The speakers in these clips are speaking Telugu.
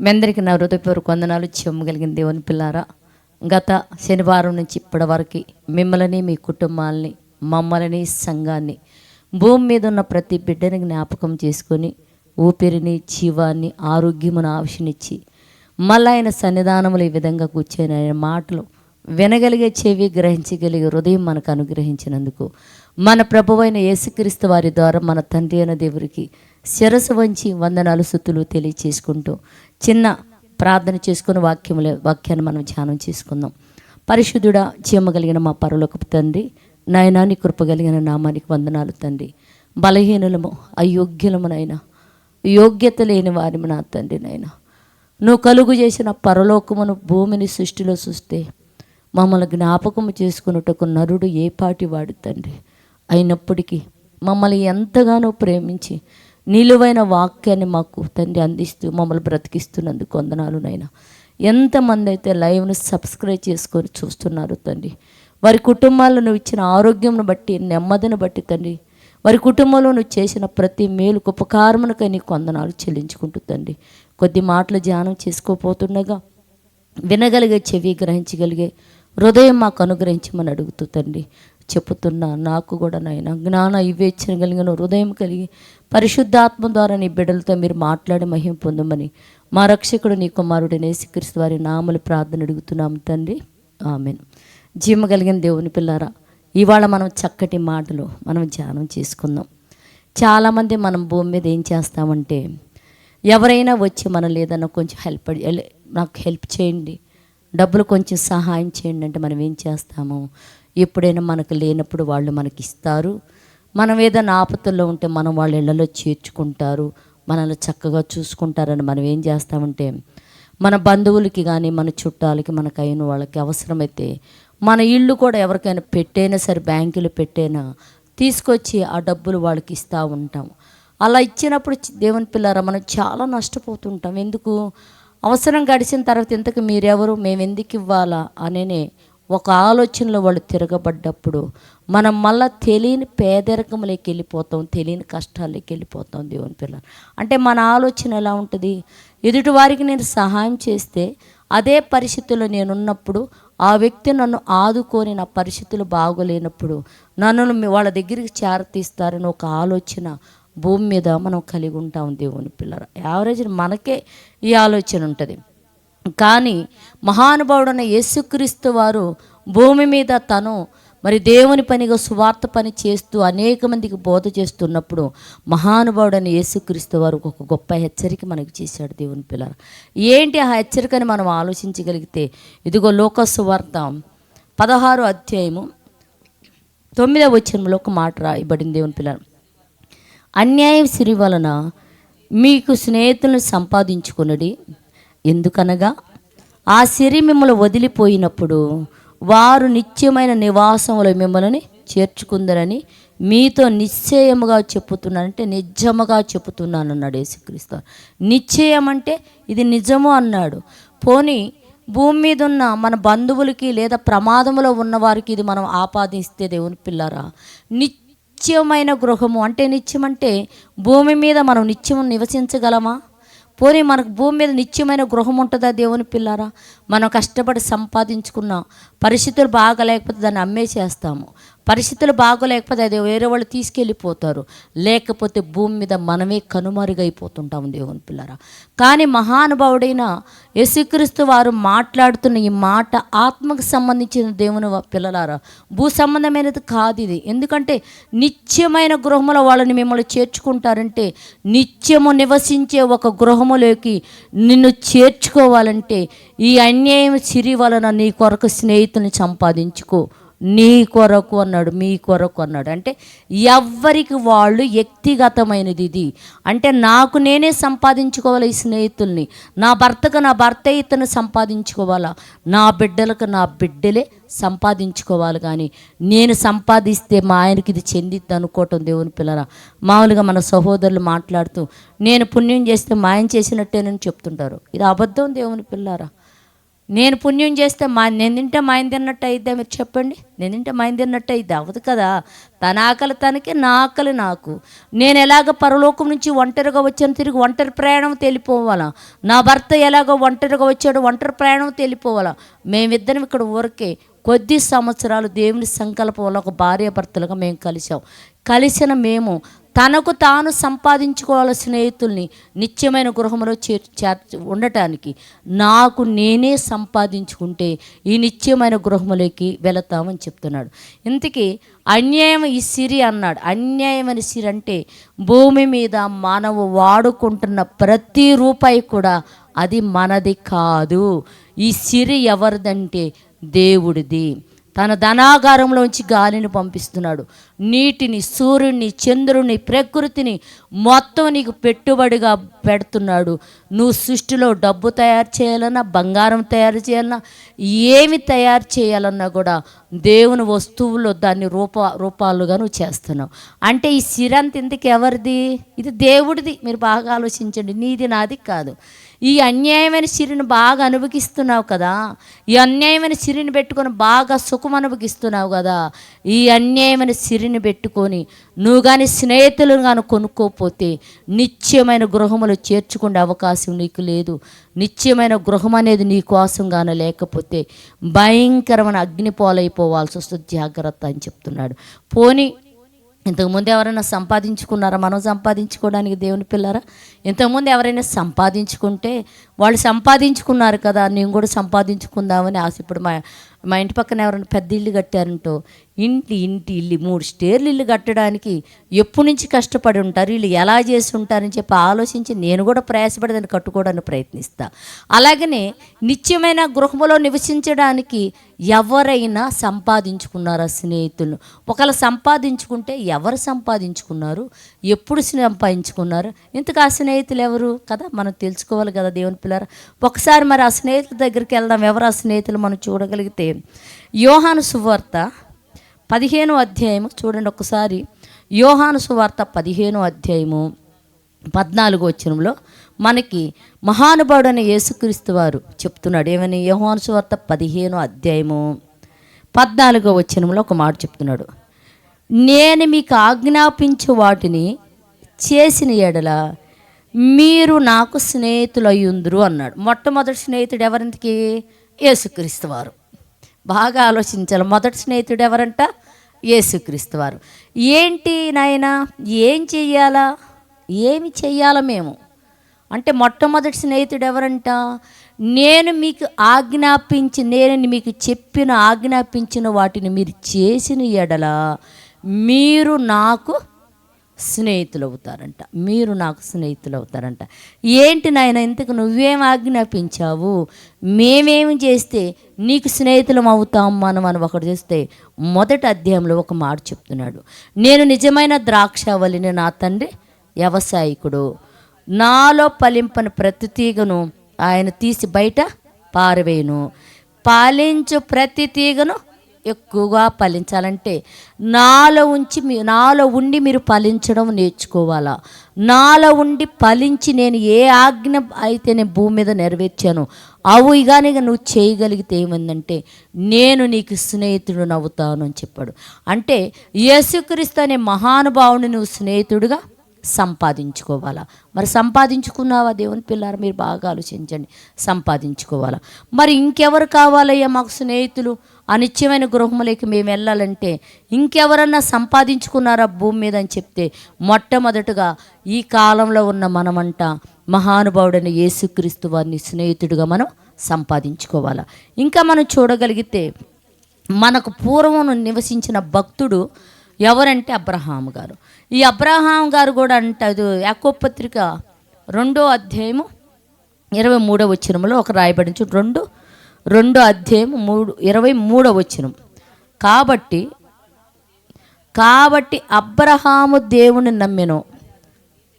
మీ అందరికీ నా హృదయపూర్వక వందనాలు చెమ్మగలిగిన దేవుని పిల్లారా. గత శనివారం నుంచి ఇప్పటి వరకు మిమ్మల్ని మీ కుటుంబాలని మమ్మల్ని సంఘాన్ని భూమి మీద ఉన్న ప్రతి బిడ్డని జ్ఞాపకం చేసుకొని ఊపిరిని జీవాన్ని ఆరోగ్యమును ఆవిషనిచ్చి మళ్ళీ ఆయన సన్నిధానములు ఈ విధంగా కూర్చొని ఆయన మాటలు వినగలిగే చెవి గ్రహించగలిగే హృదయం మనకు అనుగ్రహించినందుకు మన ప్రభువైన యేసుక్రీస్తు వారి ద్వారా మన తండ్రి అయిన దేవుడికి శిరసు వంచి వందనాలు సుత్తులు తెలియచేసుకుంటూ చిన్న ప్రార్థన చేసుకుని వాక్యముల వాక్యాన్ని మనం ధ్యానం చేసుకుందాం. పరిశుద్ధుడా చీమగలిగిన మా పరులకు తండ్రి నయనాన్ని కృప కలిగిన నామానికి వందనాలు తండ్రి. బలహీనులము అయోగ్యులమునైనా యోగ్యత లేని వారిని నా తండ్రి నాయన. నువ్వు కలుగు చేసిన పరలోకమును భూమిని సృష్టిలో చూస్తే మమ్మల్ని జ్ఞాపకము చేసుకున్నట్టుకు నరుడు ఏ పాటి వాడు తండ్రి? అయినప్పటికీ మమ్మల్ని ఎంతగానో ప్రేమించి నిలువైన వాక్యాన్ని మాకు తండ్రి అందిస్తూ మమ్మల్ని బ్రతికిస్తున్నందుకు వందనాలు నైనా ఎంతమంది అయితే లైవ్ను సబ్స్క్రైబ్ చేసుకొని చూస్తున్నారు తండ్రి. వారి కుటుంబాల్లో నువ్వు ఇచ్చిన ఆరోగ్యంను బట్టి నెమ్మదిని బట్టి తండ్రి. వారి కుటుంబంలో నువ్వు చేసిన ప్రతి మేలుకు ఉపకారమునకై నీ కొందనాలు చెల్లించుకుంటూ తండ్రి. కొద్ది మాటలు ధ్యానం చేసుకోపోతుండగా వినగలిగే చెవి గ్రహించగలిగే హృదయం మాకు అనుగ్రహించమని అడుగుతూ తండ్రి. చెప్పుతున్నా నాకు కూడా నాయన జ్ఞాన ఇవ్వేచ్చిన కలిగిన హృదయం కలిగి పరిశుద్ధాత్మ ద్వారా నీ బిడ్డలతో మీరు మాట్లాడి మహిమ పొందమని మా రక్షకుడు నీ కుమారుడు నేసిక్రీస్తు వారి నామలు ప్రార్థన అడుగుతున్నాము తండ్రి. ఆమెను. జీమ కలిగిన దేవుని పిల్లారా ఇవాళ మనం చక్కటి మాటలు మనం ధ్యానం చేసుకుందాం. చాలామంది మనం భూమి మీద ఏం చేస్తామంటే ఎవరైనా వచ్చి మనం లేదన్నా కొంచెం హెల్ప్ నాకు హెల్ప్ చేయండి డబ్బులు కొంచెం సహాయం చేయండి అంటే మనం ఏం చేస్తాము? ఎప్పుడైనా మనకు లేనప్పుడు వాళ్ళు మనకి ఇస్తారు మనం ఏదైనా ఆపత్తుల్లో ఉంటే మనం వాళ్ళ ఇళ్ళలో చేర్చుకుంటారు. మనల్ని చక్కగా చూసుకుంటారని మనం ఏం చేస్తామంటే మన బంధువులకి కానీ మన చుట్టాలకి మనకు అయిన వాళ్ళకి అవసరమైతే మన ఇల్లు కూడా ఎవరికైనా పెట్టైనా సరే బ్యాంకులో పెట్టైనా తీసుకొచ్చి ఆ డబ్బులు వాళ్ళకి ఇస్తూ ఉంటాం. అలా ఇచ్చినప్పుడు దేవుని పిల్లారా మనం చాలా నష్టపోతుంటాం. ఎందుకు? అవసరం గడిచిన తర్వాత ఇంతకు మీరెవరు? మేము ఎందుకు ఇవ్వాలా? అనే ఒక ఆలోచనలో వాళ్ళు తిరగబడ్డప్పుడు మనం మళ్ళీ తెలియని పేదరికంలోకి వెళ్ళిపోతాం తెలియని కష్టాల్లోకి వెళ్ళిపోతాం దేవుని పిల్ల అంటే మన ఆలోచన ఎలా ఉంటుంది? ఎదుటి వారికి నేను సహాయం చేస్తే అదే పరిస్థితుల్లో నేనున్నప్పుడు ఆ వ్యక్తి నన్ను ఆదుకొని నా పరిస్థితులు బాగోలేనప్పుడు నన్ను వాళ్ళ దగ్గరికి చేరతీస్తారని ఒక ఆలోచన భూమి మీద మనం కలిగి ఉంటాం దేవుని పిల్లలు. యావరేజ్ మనకే ఈ ఆలోచన ఉంటుంది. కానీ మహానుభావుడైన యేసుక్రీస్తు వారు భూమి మీద తను మరి దేవుని పనిగా సువార్త పని చేస్తూ అనేక మందికి బోధ చేస్తున్నప్పుడు మహానుభావుడైన యేసుక్రీస్తు వారు ఒక గొప్ప హెచ్చరిక మనకి చేశాడు దేవుని పిల్లలు. ఏంటి ఆ హెచ్చరికని మనం ఆలోచించగలిగితే ఇదిగో లోకసు వార్త పదహారు అధ్యాయము తొమ్మిదవ వచనంలో ఒక మాట రాయబడింది దేవుని పిల్లలు. అన్యాయం సిరి వలన మీకు స్నేహితులను సంపాదించుకున్నది ఎందుకనగా ఆ సిరి మిమ్మల్ని వదిలిపోయినప్పుడు వారు నిత్యమైన నివాసంలో మిమ్మల్ని చేర్చుకుందరని మీతో నిశ్చయముగా చెప్పుతున్నాను అంటే నిజముగా చెప్పుతున్నాను అన్నాడు యేసుక్రీస్తు. నిశ్చయం అంటే ఇది నిజము అన్నాడు. పోనీ భూమి మీద ఉన్న మన బంధువులకి లేదా ప్రమాదంలో ఉన్నవారికి ఇది మనం ఆపాదిస్తే దేవుని పిల్లరా? నిత్యమైన గృహము అంటే నిత్యం అంటే భూమి మీద మనం నిత్యం నివసించగలమా? పోనీ మనకు భూమి మీద నిత్యమైన గృహం ఉంటుందా దేవుని పిల్లారా? మనం కష్టపడి సంపాదించుకున్న. పరిస్థితులు బాగలేకపోతే దాన్ని అమ్మేసేస్తాము. పరిస్థితులు బాగోలేకపోతే అది వేరే వాళ్ళు తీసుకెళ్ళిపోతారు. లేకపోతే భూమి మీద మనమే కనుమరుగైపోతుంటాము దేవుని పిల్లరా. కానీ మహానుభావుడైన యేసుక్రీస్తు వారు మాట్లాడుతున్న ఈ మాట ఆత్మకు సంబంధించిన దేవుని పిల్లలారా భూ సంబంధమైనది కాదు ఇది. ఎందుకంటే నిత్యమైన గృహములో వాళ్ళని మిమ్మల్ని చేర్చుకుంటారంటే నిత్యము నివసించే ఒక గృహములోకి నిన్ను చేర్చుకోవాలంటే ఈ అన్యాయం సిరి వలన నీ కొరకు స్నేహితుని సంపాదించుకో. నీ కొరకు అన్నాడు మీ కొరకు అన్నాడు. అంటే ఎవ్వరికి వాళ్ళు వ్యక్తిగతమైనది ఇది. అంటే నాకు నేనే సంపాదించుకోవాలి ఈ స్నేహితుల్ని. నా భర్తకు నా భర్త ఇతను సంపాదించుకోవాలా? నా బిడ్డలకు నా బిడ్డలే సంపాదించుకోవాలి కానీ నేను సంపాదిస్తే మా ఆయనకి ఇది చెందిద్ది అనుకోవటం దేవుని పిల్లరా. మామూలుగా మన సహోదరులు మాట్లాడుతూ నేను పుణ్యం చేస్తే మా ఆయన చేసినట్టేనని చెప్తుంటారు. ఇది అబద్ధం దేవుని పిల్లారా. నేను పుణ్యం చేస్తే మా నేను తింటే మా ఆయన తిన్నట్టు అయిద్దా మీరు చెప్పండి? నేను తింటే మా ఆయన తిన్నట్టు అయిద్ది? అవ్వదు కదా. తన ఆకలి తనకి నా ఆకలి నాకు. నేను ఎలాగ పరలోకం నుంచి ఒంటరిగా వచ్చాను తిరిగి ఒంటరి ప్రయాణం తెలిపోవాలా? నా భర్త ఎలాగో ఒంటరిగా వచ్చాడు ఒంటరి ప్రయాణం తెలిపోవాలా? మేమిద్దరం ఇక్కడ ఊరికే కొద్ది సంవత్సరాలు దేవుని సంకల్పం వల్ల ఒక భార్య భర్తలుగా మేము కలిసాం కలిసిన మేము తనకు తాను సంపాదించుకోవాల స్నేహితుల్ని నిత్యమైన గృహంలో చే ఉండటానికి నాకు నేనే సంపాదించుకుంటే ఈ నిత్యమైన గృహములోకి వెళతామని చెప్తున్నాడు. ఇంతకీ అన్యాయం ఈ సిరి అన్నాడు. అన్యాయమైన సిరి అంటే భూమి మీద మానవు వాడుకుంటున్న ప్రతి రూపాయి కూడా అది మనది కాదు. ఈ సిరి ఎవరిదంటే దేవుడిది. తన ధనాగారంలోంచి గాలిని పంపిస్తున్నాడు. నీటిని సూర్యుడిని చంద్రుని ప్రకృతిని మొత్తం నీకు పెట్టుబడిగా పెడుతున్నాడు. నువ్వు సృష్టిలో డబ్బు తయారు చేయాలన్నా బంగారం తయారు చేయాలన్నా ఏమి తయారు చేయాలన్నా కూడా దేవుని వస్తువుల్లో దాన్ని రూప రూపాలుగా నువ్వు చేస్తున్నావు. అంటే ఈ సిరంత ఇంతకు ఎవరిది? ఇది దేవుడిది. మీరు బాగా ఆలోచించండి. నీది నాది కాదు. ఈ అన్యాయమైన సిరిని బాగా అనుభవిస్తున్నావు కదా? ఈ అన్యాయమైన సిరిని పెట్టుకొని బాగా సుఖం అనుభవిస్తున్నావు కదా? ఈ అన్యాయమైన సిరిని పెట్టుకొని నువ్వు కానీ స్నేహితులను కానీ కొనుక్కోపోతే నిత్యమైన గృహములు చేర్చుకునే అవకాశం నీకు లేదు. నిత్యమైన గృహం అనేది నీ కోసం కానీ లేకపోతే భయంకరమైన అగ్నిపోలైపోవాల్సి వస్తుంది. జాగ్రత్త అని చెప్తున్నాడు. పోనీ ఇంతకుముందు ఎవరైనా సంపాదించుకున్నారా? మనం సంపాదించుకోవడానికి దేవుని పిల్లరా? ఇంతకుముందు ఎవరైనా సంపాదించుకుంటే వాళ్ళు సంపాదించుకున్నారు కదా నేను కూడా సంపాదించుకుందామని ఆశ. ఇప్పుడు మా మా ఇంటి పక్కన ఎవరైనా పెద్ద ఇల్లు కట్టారంటో ఇంటి ఇంటి ఇల్లు మూడు స్టేర్లు ఇల్లు కట్టడానికి ఎప్పటి నుంచి కష్టపడి ఉంటారు? వీళ్ళు ఎలా చేసి ఉంటారని చెప్పి ఆలోచించి నేను కూడా ప్రయాసపడి దాన్ని కట్టుకోవడానికి ప్రయత్నిస్తా. అలాగనే నిత్యమైన గృహములో నివసించడానికి ఎవరైనా సంపాదించుకున్నారా స్నేహితులు ఒకవేళ సంపాదించుకుంటే ఎవరు సంపాదించుకున్నారు? ఎప్పుడు సంపాదించుకున్నారు? ఇంతకు ఆ స్నేహితులు ఎవరు? కదా మనం తెలుసుకోవాలి కదా దేవుని పిల్లలు ఒకసారి మరి ఆ స్నేహితుల దగ్గరికి వెళ్దాం. ఎవరు ఆ స్నేహితులు మనం చూడగలిగితే? యోహాను సువార్త పదిహేను అధ్యాయము చూడండి ఒకసారి. యోహాను సువార్త పదిహేను అధ్యాయము పద్నాలుగు వచ్చినంలో మనకి మహానుభావుడైన యేసుక్రీస్తు వారు చెప్తున్నాడు. ఏమని? యోహాను సువార్త పదిహేను అధ్యాయము పద్నాలుగో వచ్చినంలో ఒక మాట చెప్తున్నాడు. నేను మీకు ఆజ్ఞాపించు వాటిని చేసిన ఎడల మీరు నాకు స్నేహితులయ్యుందురు అన్నాడు. మొట్టమొదటి స్నేహితుడు ఎవరింటికి? యేసుక్రీస్తు వారు. బాగా ఆలోచించాలి. మొదటి స్నేహితుడు ఎవరంట? యేసుక్రీస్తు వారు. ఏంటి నాయన? ఏం చెయ్యాలా? ఏమి చెయ్యాలా మేము? అంటే మొట్టమొదటి స్నేహితుడు ఎవరంట? నేను మీకు ఆజ్ఞాపించి నేను మీకు చెప్పిన ఆజ్ఞాపించిన వాటిని మీరు చేసిన ఎడల మీరు నాకు స్నేహితులు అవుతారంట మీరు నాకు స్నేహితులు అవుతారంట ఏంటి నాయన ఇంతకు నువ్వేం ఆజ్ఞాపించావు? మేమేమి చేస్తే నీకు స్నేహితులం అవుతాం మనం అని ఒకటి చేస్తే మొదటి అధ్యాయంలో ఒక మాట చెప్తున్నాడు. నేను నిజమైన ద్రాక్షవల్లిని నా తండ్రి వ్యవసాయకుడు. నాలో పలింపని ప్రతి తీగను ఆయన తీసి బయట పారవేయను. పాలించు ప్రతి తీగను ఎక్కువగా ఫలించాలంటే నాలో ఉంచి మీ నాలో ఉండి మీరు ఫలించడం నేర్చుకోవాలా? నాలో ఉండి ఫలించి నేను ఏ ఆజ్ఞ అయితే నేను భూమి మీద నెరవేర్చాను అవి కానీ నువ్వు చేయగలిగితే ఏమైందంటే నేను నీకు స్నేహితుడు నవ్వుతాను అని చెప్పాడు. అంటే యేసుక్రీస్తు అనే మహానుభావుని నువ్వు స్నేహితుడుగా సంపాదించుకోవాలా? మరి సంపాదించుకున్నావా దేవుని పిల్లలు మీరు బాగా ఆలోచించండి. సంపాదించుకోవాలా? మరి ఇంకెవరు కావాలయ్యా మాకు స్నేహితులు? అనిత్యమైన గృహములకి మేము వెళ్ళాలంటే ఇంకెవరన్నా సంపాదించుకున్నారా భూమి మీద అని చెప్తే మొట్టమొదటగా ఈ కాలంలో ఉన్న మనమంట మహానుభావుడైన యేసుక్రీస్తు వారిని స్నేహితుడిగా మనం సంపాదించుకోవాలా? ఇంకా మనం చూడగలిగితే మనకు పూర్వం నివసించిన భక్తుడు ఎవరంటే అబ్రహాం గారు. ఈ అబ్రహాం గారు కూడా అంటారు యాకోపత్రిక రెండో అధ్యాయము ఇరవై మూడో వచ్చినములో ఒక రాయబడించు రెండు రెండో అధ్యాయం మూడు ఇరవై మూడో వచ్చినం కాబట్టి కాబట్టి అబ్రహాము దేవుని నమ్మెను.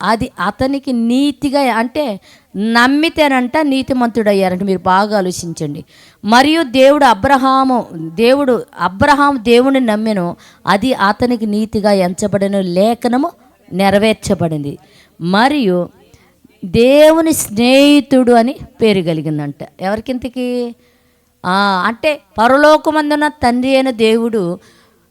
అది అతనికి నీతిగా అంటే నమ్మితేనంట నీతిమంతుడయ్యారంట. మీరు బాగా ఆలోచించండి. మరియు దేవుడు అబ్రహాము దేవుడు అబ్రహాం దేవుని నమ్మెను అది అతనికి నీతిగా ఎంచబడిన లేఖనము నెరవేర్చబడింది. మరియు దేవుని స్నేహితుడు అని పేరు కలిగిందంట. ఎవరికింతకి? అంటే పరలోకమందున తండ్రి అయిన దేవుడు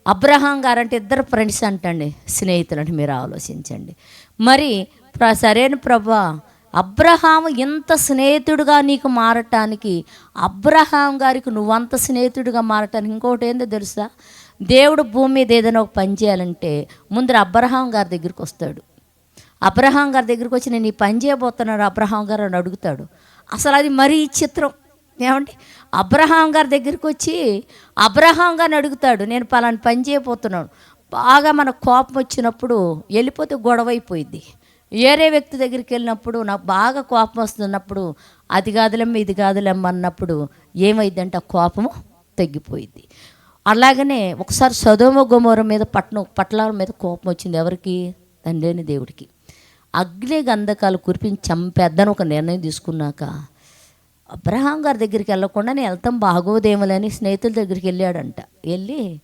అబ్రహాం గారంటే ఇద్దరు ఫ్రెండ్స్ అంటండి స్నేహితులు అంటే మీరు ఆలోచించండి. మరి ప్ర- సరైన ప్రభా అబ్రహాము ఇంత స్నేహితుడుగా నీకు మారటానికి అబ్రహాం గారికి నువ్వంత స్నేహితుడిగా మారటానికి ఇంకోటి ఏందో తెలుసా? దేవుడు భూమి మీద ఏదైనా ఒక పని చేయాలంటే ముందర అబ్రహాం గారి దగ్గరికి వస్తాడు. అబ్రహాం గారి దగ్గరికి వచ్చి నేను ఈ పని చేయబోతున్నాడు అబ్రహాం గారు అని అడుగుతాడు. అసలు అది మరీ చిత్రం. ఏమండి? అబ్రహాం గారి దగ్గరికి వచ్చి అబ్రహాం గారిని అడుగుతాడు నేను పలాని పని చేయబోతున్నాను. బాగా మన కోపం వచ్చినప్పుడు వెళ్ళిపోతే గొడవ అయిపోయింది వేరే వ్యక్తి దగ్గరికి వెళ్ళినప్పుడు నాకు బాగా కోపం వస్తున్నప్పుడు అది కాదులేమ్మ ఇది కాదులేమ్మ అన్నప్పుడు ఏమైందంటే ఆ కోపము తగ్గిపోయింది. అలాగనే ఒకసారి సదోమ గుమోర మీద పట్నం పట్టణాల మీద కోపం వచ్చింది ఎవరికి? తండ్రిని దేవుడికి. అగ్ని గంధకాలు కురిపించి చంపేద్దని ఒక నిర్ణయం తీసుకున్నాక అబ్రహాం గారి దగ్గరికి వెళ్ళకుండా నేను వెళ్తాం బాగోదేమోలని స్నేహితుల దగ్గరికి వెళ్ళాడంట. వెళ్ళి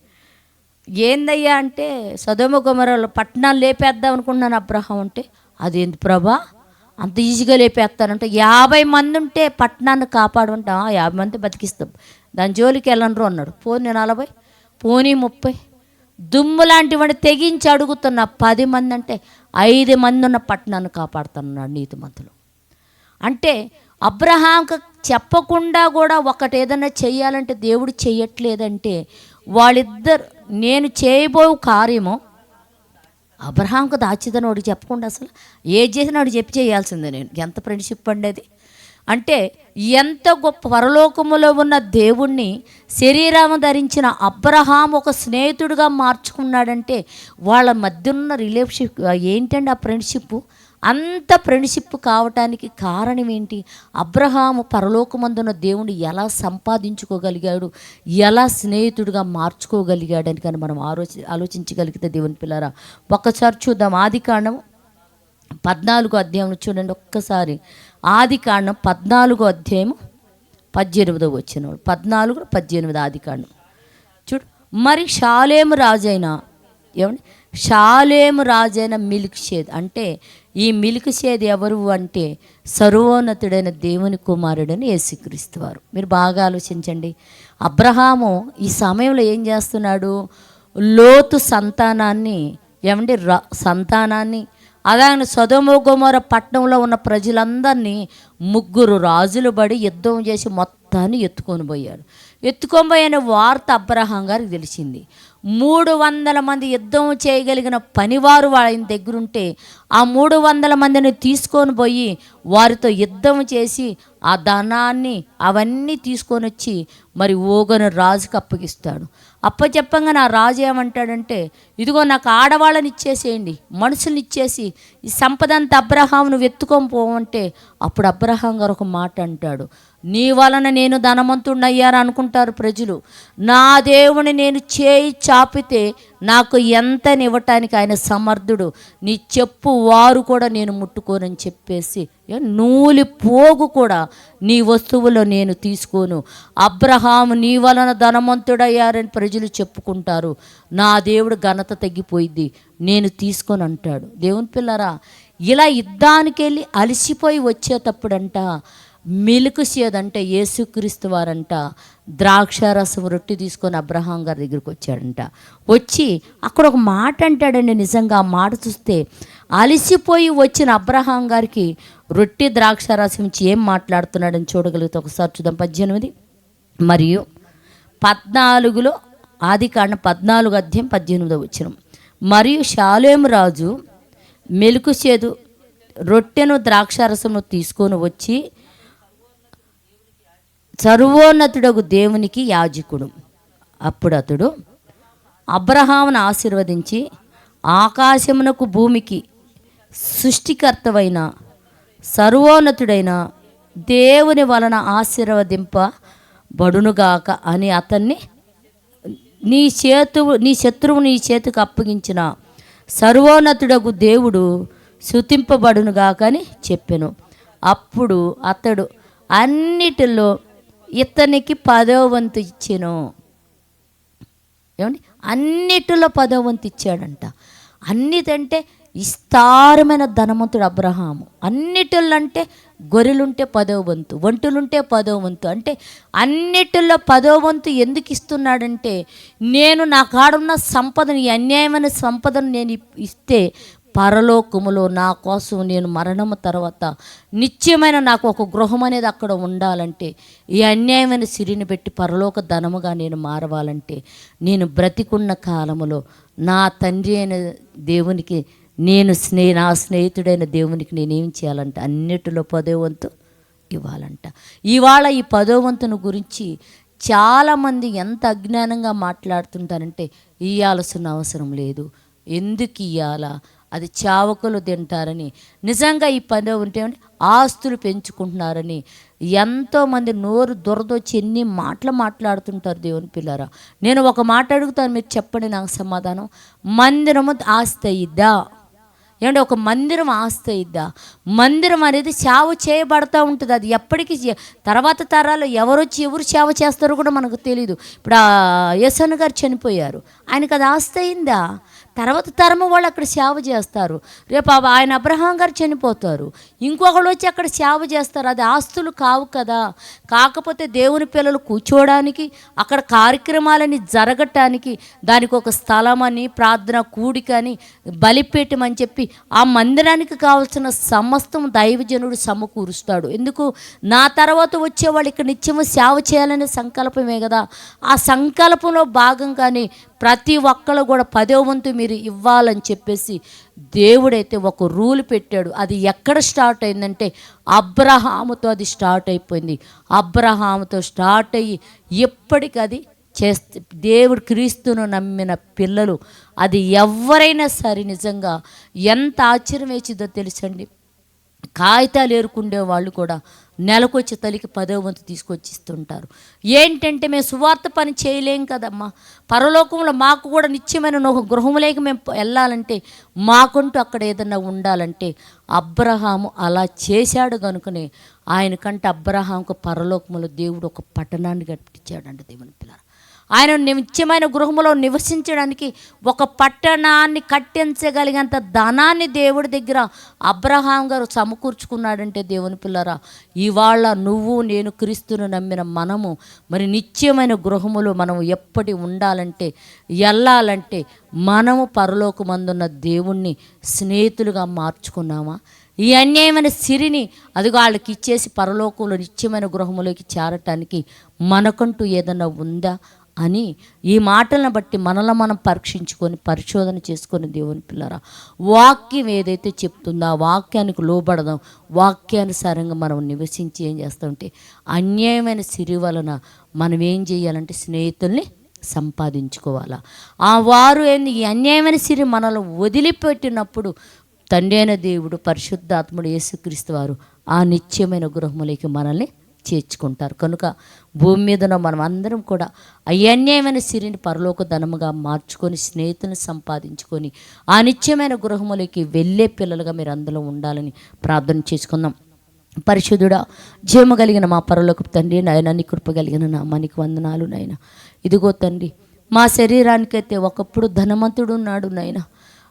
ఏందయ్యా అంటే సదోమ గుమరలో పట్టణాలు లేపేద్దాం అనుకున్నాను అబ్రహం అంటే అదేంటి ప్రభా? అంత ఈజీగా లేపేస్తానంటే యాభై మంది ఉంటే పట్టణాన్ని కాపాడుంటా యాభై మంది బతికిస్తాం. దాని జోలికి వెళ్ళనరు అన్నాడు. పోనీ నలభై పోనీ ముప్పై. దుమ్ము లాంటి తెగించి అడుగుతున్న పది మంది అంటే ఐదు మంది ఉన్న పట్టణాన్ని కాపాడుతున్నాడు నీతి మంతులు అంటే అబ్రహాంకి చెప్పకుండా కూడా ఒకటి ఏదైనా చేయాలంటే దేవుడు చేయట్లేదంటే వాళ్ళిద్దరు నేను చేయబో కార్యము అబ్రహాంకు దాచిదని వాడు చెప్పకుండా అసలు ఏ చేసినా వాడు చెప్పి చేయాల్సిందే నేను. ఎంత ఫ్రెండ్షిప్ అండి అది? అంటే ఎంత గొప్ప పరలోకములో ఉన్న దేవుణ్ణి శరీరం ధరించిన అబ్రహాం ఒక స్నేహితుడిగా మార్చుకున్నాడంటే వాళ్ళ మధ్య ఉన్న రిలేషన్షిప్ ఏంటండి ఆ ఫ్రెండ్షిప్ అంత ఫ్రెండ్షిప్ కావటానికి కారణం ఏంటి? అబ్రహాము పరలోకమందున్న దేవుడు ఎలా సంపాదించుకోగలిగాడు? ఎలా స్నేహితుడిగా మార్చుకోగలిగాడని కానీ మనం ఆలోచి ఆలోచించగలిగితే దేవుని పిల్లరా. ఒక్కసారి చూద్దాం. ఆది కాండం పద్నాలుగో అధ్యాయం చూడండి ఒక్కసారి. ఆది కాండం పద్నాలుగో అధ్యాయం పద్దెనిమిదో వచ్చిన పద్నాలుగు పద్దెనిమిది ఆది కాండం. చూడు. మరి షాలేము రాజైన ఏమండి? షాలేము రాజైన మిల్క్ షేద్ అంటే ఈ మిల్క్ షేద్ ఎవరు అంటే సర్వోన్నతుడైన దేవుని కుమారుడని యేసుక్రీస్తు వారు. మీరు బాగా ఆలోచించండి. అబ్రహాము ఈ సమయంలో ఏం చేస్తున్నాడు? లోతు సంతానాన్ని ఏమండి రా సంతానాన్ని అలాగే సదోమ పట్టణంలో ఉన్న ప్రజలందరినీ ముగ్గురు రాజులు బడి యుద్ధం చేసి మొత్తం మొత్తాన్ని ఎత్తుకొని పోయాడు. ఎత్తుకొని పోయిన వార్త అబ్రహాం గారికి తెలిసింది. మూడు వందల మంది యుద్ధం చేయగలిగిన పనివారు వాళ్ళ దగ్గరుంటే ఆ మూడు వందల మందిని తీసుకొని పోయి వారితో యుద్ధం చేసి ఆ ధనాన్ని అవన్నీ తీసుకొని వచ్చి మరి ఓగను రాజుకి అప్పగిస్తాడు. అప్పచెప్పంగా నా రాజు ఏమంటాడంటే ఇదిగో నాకు ఆడవాళ్ళని ఇచ్చేసేయండి మనుషుల్ని ఇచ్చేసి ఈ సంపద అంతా అబ్రహాం నువ్వు ఎత్తుకొని పోవంటే అప్పుడు అబ్రహాం గారు ఒక మాట అంటాడు. నీ వలన నేను ధనవంతుడయ్యారు అనుకుంటారు ప్రజలు. నా దేవుని నేను చేయి చాపితే నాకు ఎంతనివ్వటానికి ఆయన సమర్థుడు. నీ చెప్పు వారు కూడా నేను ముట్టుకోనని చెప్పేసి నూలి పోగు కూడా నీ వస్తువులో నేను తీసుకోను. అబ్రహాము నీ వలన ధనవంతుడయ్యారని ప్రజలు చెప్పుకుంటారు. నా దేవుడు ఘనత తగ్గిపోయింది నేను తీసుకొని అంటాడు. దేవుని పిల్లరా ఇలా యుద్ధానికి వెళ్ళి అలసిపోయి వచ్చేటప్పుడంట మెలుకుసేదంటే యేసుక్రీస్తు వారంట. ద్రాక్షారసం రొట్టి తీసుకొని అబ్రహాం గారి దగ్గరికి వచ్చాడంట. వచ్చి అక్కడ ఒక మాట అంటాడండి నిజంగా. ఆ మాట చూస్తే అలసిపోయి వచ్చిన అబ్రహాం గారికి రొట్టె ద్రాక్షారసం ఇచ్చి ఏం మాట్లాడుతున్నాడని చూడగలిగితే ఒకసారి చూద్దాం. పద్దెనిమిది మరియు పద్నాలుగులో ఆది కాండ పద్నాలుగు అధ్యాయం పద్దెనిమిదో వచ్చిన మరియు షాలేం రాజు మెలుకుసేదు రొట్టెను ద్రాక్షారసము తీసుకొని వచ్చి సర్వోన్నతుడగు దేవునికి యాజకుడు. అప్పుడు అతడు అబ్రహామును ఆశీర్వదించి ఆకాశమునకు భూమికి సృష్టికర్తవైన సర్వోన్నతుడైన దేవుని వలన ఆశీర్వదింపబడునుగాక అని అతన్ని నీ చేతువు నీ శత్రువు నీ చేతికి అప్పగించిన సర్వోన్నతుడగు దేవుడు శుతింపబడునుగాక అని చెప్పాను. అప్పుడు అతడు అన్నిటిలో ఇతనికి పదో వంతు ఇచ్చాను. ఏమండి? అన్నిటిలో పదో వంతు ఇచ్చాడంట. అన్నిటంటే విస్తారమైన ధనవంతుడు అబ్రహాము. అన్నిటిలో అంటే గొర్రెలుంటే పదో వంతు ఒంటులుంటే పదో వంతు. అంటే అన్నిటిల్లో పదో వంతు ఎందుకు ఇస్తున్నాడంటే నేను నా కాడున్న సంపదను ఈ అన్యాయమైన సంపదను నేను ఇస్తే పరలోకములో నా కోసం నేను మరణము తర్వాత నిత్యమైన నాకు ఒక గృహం అనేది అక్కడ ఉండాలంటే ఈ అన్యాయమైన సిరిని పెట్టి పరలోక ధనముగా నేను మారవాలంటే నేను బ్రతికున్న కాలములో నా తండ్రి అయిన దేవునికి నేను స్నే నా స్నేహితుడైన దేవునికి నేనేం చేయాలంటే? అన్నిటిలో పదో వంతు ఇవ్వాలంట. ఇవాళ ఈ పదో వంతును గురించి చాలామంది ఎంత అజ్ఞానంగా మాట్లాడుతుంటారంటే ఇయ్యాల్సిన అవసరం లేదు. ఎందుకు ఇయ్యాలా? అది చావకులు తింటారని. నిజంగా ఈ పని ఉంటే ఆస్తులు పెంచుకుంటున్నారని. ఎంతోమంది నోరు దొరదొచ్చి ఎన్ని మాటలు మాట్లాడుతుంటారు దేవుని పిల్లరా. నేను ఒక మాట అడుగుతాను మీరు చెప్పండి నాకు సమాధానం. మందిరము ఆస్తి ఇద్దా ఏమంటే ఒక మందిరం ఆస్తి ఇద్దా మందిరం అనేది సేవ చేయబడతా ఉంటుంది. అది ఎప్పటికీ చే- తర్వాత తరాలు ఎవరొచ్చి ఎవరు సేవ చేస్తారో కూడా మనకు తెలియదు ఇప్పుడు ఆ యశన్ గారు చనిపోయారు. ఆయనకు అది ఆస్తి అయిందా తర్వాత తరము వాళ్ళు అక్కడ సేవ చేస్తారు. రేపు ఆయన అబ్రహాం గారు చనిపోతారు. ఇంకొకళ్ళు వచ్చి అక్కడ సేవ చేస్తారు. అది ఆస్తులు కావు కదా. కాకపోతే దేవుని పిల్లలు కూర్చోవడానికి అక్కడ కార్యక్రమాలని జరగటానికి దానికి ఒక స్థలమని ప్రార్థన కూడికని బలిపీఠం అని చెప్పి ఆ మందిరానికి కావాల్సిన సమస్తం దైవజనుడు సమకూరుస్తాడు. ఎందుకు? నా తర్వాత వచ్చే వాళ్ళు ఇక్కడ నిత్యము సేవ చేయాలనే సంకల్పమే కదా. ఆ సంకల్పంలో భాగంగానే ప్రతి ఒక్కళ్ళు కూడా పదో వంతు మీరు ఇవ్వాలని చెప్పేసి దేవుడైతే ఒక రూల్ పెట్టాడు. అది ఎక్కడ స్టార్ట్ అయిందంటే అబ్రహాముతో అది స్టార్ట్ అయిపోయింది. అబ్రహాముతో స్టార్ట్ అయ్యి ఎప్పటికి అది చేస్తే దేవుడు క్రీస్తును నమ్మిన పిల్లలు. అది ఎవరైనా సరే నిజంగా ఎంత ఆశ్చర్యం వేసిందో తెలుసండి. కాగితాలు ఏరుకుండే వాళ్ళు కూడా నెలకొచ్చి తల్లికి పదో వంతు తీసుకొచ్చి ఇస్తుంటారు ఏంటంటే మేము సువార్త పని చేయలేం కదమ్మా. పరలోకంలో మాకు కూడా నిత్యమైన గృహములేకి మేము వెళ్ళాలంటే మాకంటూ అక్కడ ఏదన్నా ఉండాలంటే అబ్రహాము అలా చేశాడు కనుకనే ఆయనకంటే అబ్రహాంకు పరలోకములు దేవుడు ఒక పట్టణాన్ని కట్టించాడంట దేవుని పిల్లలు ఆయన నిత్యమైన గృహములో నివసించడానికి ఒక పట్టణాన్ని కట్టించగలిగేంత ధనాన్ని దేవుడి దగ్గర అబ్రహాం గారు సమకూర్చుకున్నాడంటే దేవుని పిల్లరా ఇవాళ నువ్వు నేను క్రీస్తును నమ్మిన మనము మరి నిత్యమైన గృహములు మనం ఎప్పటి ఉండాలంటే వెళ్ళాలంటే మనము పరలోకమందున్న దేవుణ్ణి స్నేహితులుగా మార్చుకున్నామా? ఈ అన్యాయమైన సిరిని అదిగో వాళ్ళకి ఇచ్చేసి పరలోకంలో నిత్యమైన గృహములోకి చేరటానికి మనకంటూ ఏదన్నా ఉందా? అని ఈ మాటలను బట్టి మనల్ని మనం పరీక్షించుకొని పరిశోధన చేసుకొని దేవుని పిల్లరా వాక్యం ఏదైతే చెప్తుందో ఆ వాక్యానికి లోబడదాం. వాక్యానుసారంగా మనం నివసించి ఏం చేస్తామంటే అన్యాయమైన సిరి వలన మనం ఏం చేయాలంటే స్నేహితుల్ని సంపాదించుకోవాలా. ఆ వారు ఏంది? ఈ అన్యాయమైన సిరి మనల్ని వదిలిపెట్టినప్పుడు తండ్రి అయిన దేవుడు పరిశుద్ధాత్ముడు యేసుక్రీస్తు వారు ఆ నిత్యమైన గృహములకి మనల్ని చేర్చుకుంటారు. కనుక భూమి మీద ఉన్న మనం అందరం కూడా అన్యాయమైన సిరిని పరలోక ధనముగా మార్చుకొని స్నేహితుని సంపాదించుకొని ఆ నిత్యమైన గృహములకి వెళ్ళే పిల్లలుగా మీరు అందులో ఉండాలని ప్రార్థన చేసుకుందాం. పరిశుద్ధుడా జీవము కలిగిన మా పరలోక తండ్రి నాయన నీ కృప కలిగిన నామానికి వందనాలు నాయన. ఇదిగో తండ్రి మా శరీరానికైతే ఒకప్పుడు ధనవంతుడు ఉన్నాడు నాయన.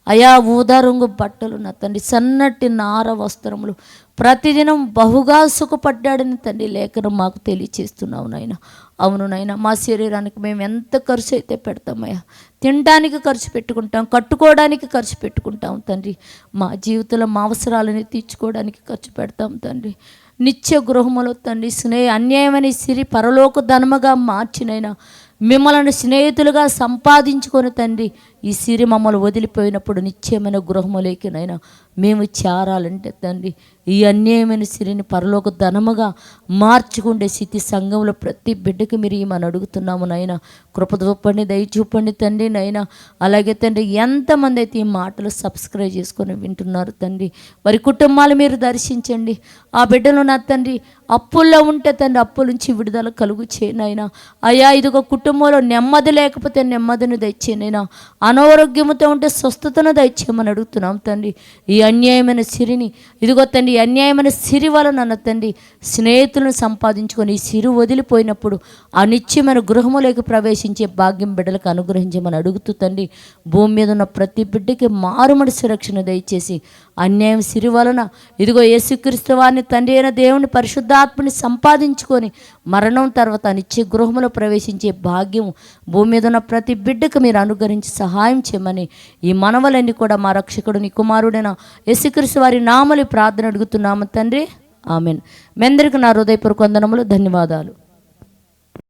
అయా ఊదా రంగు బట్టలు నా తండ్రి సన్నటి నార వస్త్రములు ప్రతిదినం బహుగా సుఖపడ్డాడని తండ్రి లేఖనం మాకు తెలియచేస్తున్నావు నాయన. అవును నాయన మా శరీరానికి మేము ఎంత ఖర్చు అయితే పెడతామయ్యా. తినడానికి ఖర్చు పెట్టుకుంటాం కట్టుకోవడానికి ఖర్చు పెట్టుకుంటాం తండ్రి. మా జీవితంలో మా అవసరాలని తీర్చుకోవడానికి ఖర్చు పెడతాం తండ్రి. నిత్య గృహములో తండ్రి స్నేహ అన్యాయమైన సిరి పరలోక ధనముగా మార్చినైనా మిమ్మల్ని స్నేహితులుగా సంపాదించుకొని తండ్రి ఈ సిరి మమ్మల్ని వదిలిపోయినప్పుడు నిత్యమైన గృహములేకినైనా మేము చేరాలంటే తండ్రి ఈ అన్యాయమైన సిరిని పరలోక ధనముగా మార్చుకుండే స్థితి సంఘంలో ప్రతి బిడ్డకి మీరు ఏమని అడుగుతున్నాము నాయన కృప చూపండి దయ చూపండి తండ్రి నాయన అలాగే తండ్రి ఎంతమంది అయితే ఈ మాటలు సబ్స్క్రైబ్ చేసుకొని వింటున్నారు తండ్రి వారి కుటుంబాలు మీరు దర్శించండి. ఆ బిడ్డలు నా తండ్రి అప్పుల్లో ఉంటే తండ్రి అప్పుల నుంచి విడుదల కలుగు చేయనైనా అయ్యా ఇదిగో కుటుంబంలో నెమ్మది లేకపోతే నెమ్మదిని దయచేనైనా అనారోగ్యంతో ఉంటే స్వస్థతను దయచేయమని అడుగుతున్నాం తండ్రి. ఈ అన్యాయమైన సిరిని ఇదిగో తండ్రి ఈ అన్యాయమైన సిరి వలన అన్న తండ్రి స్నేహితులను సంపాదించుకొని ఈ సిరి వదిలిపోయినప్పుడు ఆ నిత్యమైన గృహములోకి ప్రవేశించే భాగ్యం బిడ్డలకు అనుగ్రహించమని అడుగుతూ తండ్రి భూమి మీద ఉన్న ప్రతి బిడ్డకి మారుమడి సురక్షణ దయచేసి అన్యాయం సిరి వలన ఇదిగో యేసుక్రీస్తు వారిని తండ్రి అయిన దేవుని పరిశుద్ధాత్మని సంపాదించుకొని మరణం తర్వాత నిత్య గృహములో ప్రవేశించే భాగ్యం భూమి మీద ఉన్న ప్రతి బిడ్డకు మీరు అనుగ్రహించి సహాయం చేయమని ఈ మనవలన్నీ కూడా మా రక్షకుడు నీ కుమారుడైన యేసుక్రీస్తు వారి నామలి ప్రార్థన అడుగుతున్నాము తండ్రి. ఆమెన్. మెందరికి నా హృదయపూర్వక వందనములు ధన్యవాదాలు.